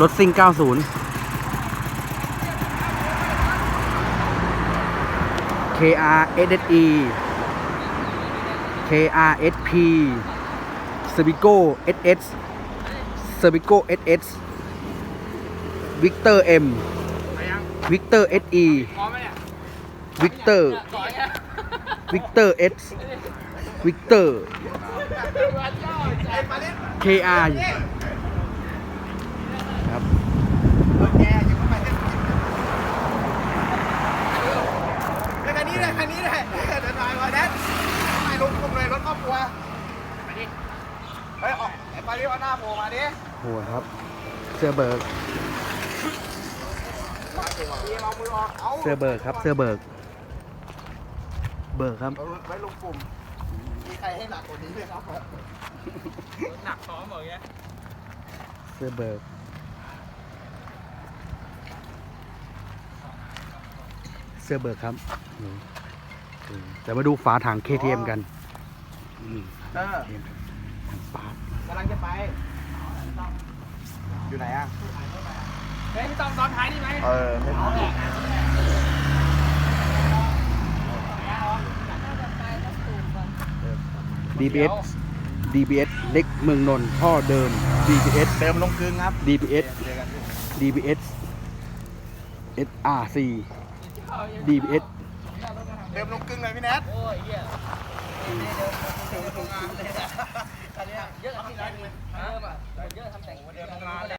รถซิ่ง 90 KR SSE KR SP Cervico SS Cervico SS Victor M Victor SE Victor Victor S Victor KR ครับ แกอย่าเข้าไปเล่นคันนี้เลยคันนี้เลยเดินทางมาแดนไม่ลงกลุ่มเลย รถครอบครัวไปดิเฮ้ยออกไอ้ปาริวเอาหน้าโผล่มาดิโหครับ เสื้อเบิร์กทีมเอามือออกเอาเสื้อเบิร์กครับ เสื้อเบิร์กเบิร์กครับ เอาไว้ลงกลุ่มมีใครให้หนักกว่านี้ไหมครับหนักซ้อมเหรอเงี้ยเสื้อเบิร์กเสื้อเบิร์กครับอืมอืมแต่มาดูฝาถัง KTM กันอืม เออ KTM ถังปาร์ตกำลังจะไป อยู่ไหนอะ เฮ้ยพี่ต้องซ้อนท้ายนี่ไหมเออไม่พอ DBS DBS เล็กเมืองนนท์ท่อเดิม DBS เติมลงกลึงครับ DBS เจอกันที่ DBS SRC DBS เติมลงกลึงเลยพี่แนทโอ้ยเหี้ยเติมลงกลึงเยอะที่ร้านเยอะอะเย